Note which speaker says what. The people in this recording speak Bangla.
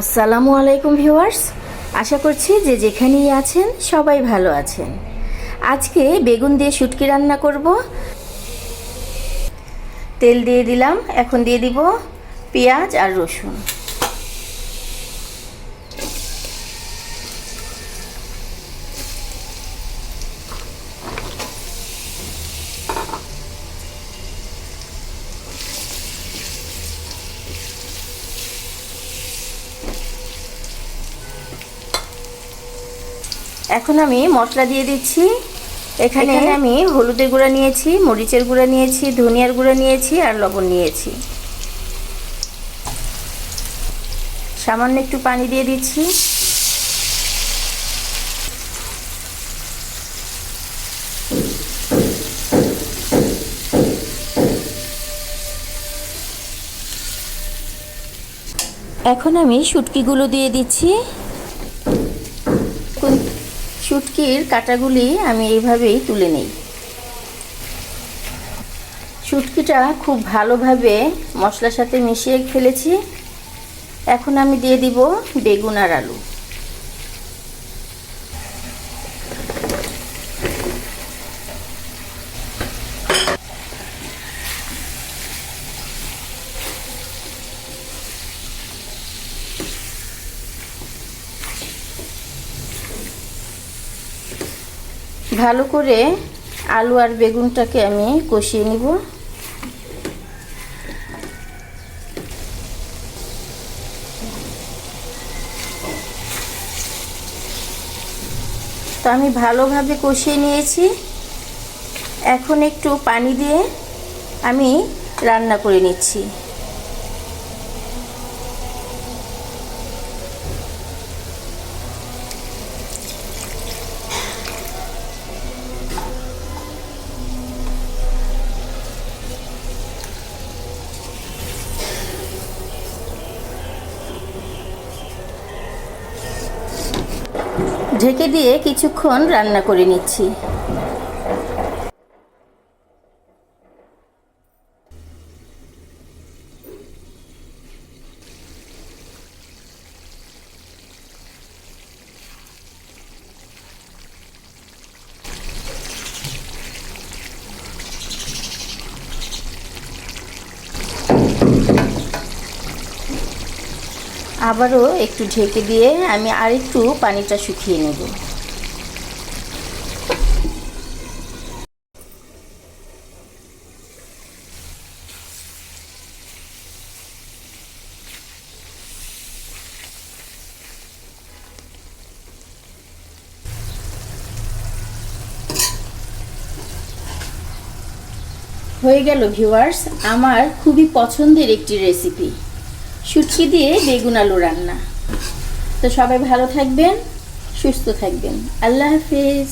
Speaker 1: আসসালামু আলাইকুম ভিউয়ার্স। আশা করছি যে যেখানেই আছেন সবাই ভালো আছেন। আজকে বেগুন দিয়ে শুটকি রান্না করব। তেল দিয়ে দিলাম, এখন দিয়ে দিব পেঁয়াজ আর রসুন। এখন আমি মশলা দিয়ে দিচ্ছি। এখানে আমি হলুদের গুঁড়া নিয়েছি মরিচের গুঁড়া নিয়েছি ধনিয়ার গুঁড়া নিয়েছি আর লবণ নিয়েছি। সামান্য একটু পানি দিয়ে দিচ্ছি। এখন আমি শুটকিগুলো দিয়ে দিচ্ছি। শুটকির কাটাগুলি আমি এইভাবেই তুলে নিই। শুটকিটা খুব ভালোভাবে মশলার সাথে মিশিয়ে ফেলেছি। এখন আমি দিয়ে দিব বেগুন আর আলু। ভালো করে আলু আর বেগুনটাকে আমি কষিয়ে নিব। তো আমি ভালোভাবে কষিয়ে নিয়েছি। এখন একটু পানি দিয়ে আমি রান্না করে নিচ্ছি। ঢেকে দিয়ে কিছুক্ষণ রান্না করে নিচ্ছি। আবারও একটু ঢেকে দিয়ে আমি আরেকটু পানিটা শুকিয়ে নেব। হয়ে গেল ভিউয়ার্স, আমার খুবই পছন্দের একটি রেসিপি শুটকি দিয়ে বেগুন আলু রান্না। তো সবাই ভালো থাকবেন সুস্থ থাকবেন। আল্লাহ হাফিজ।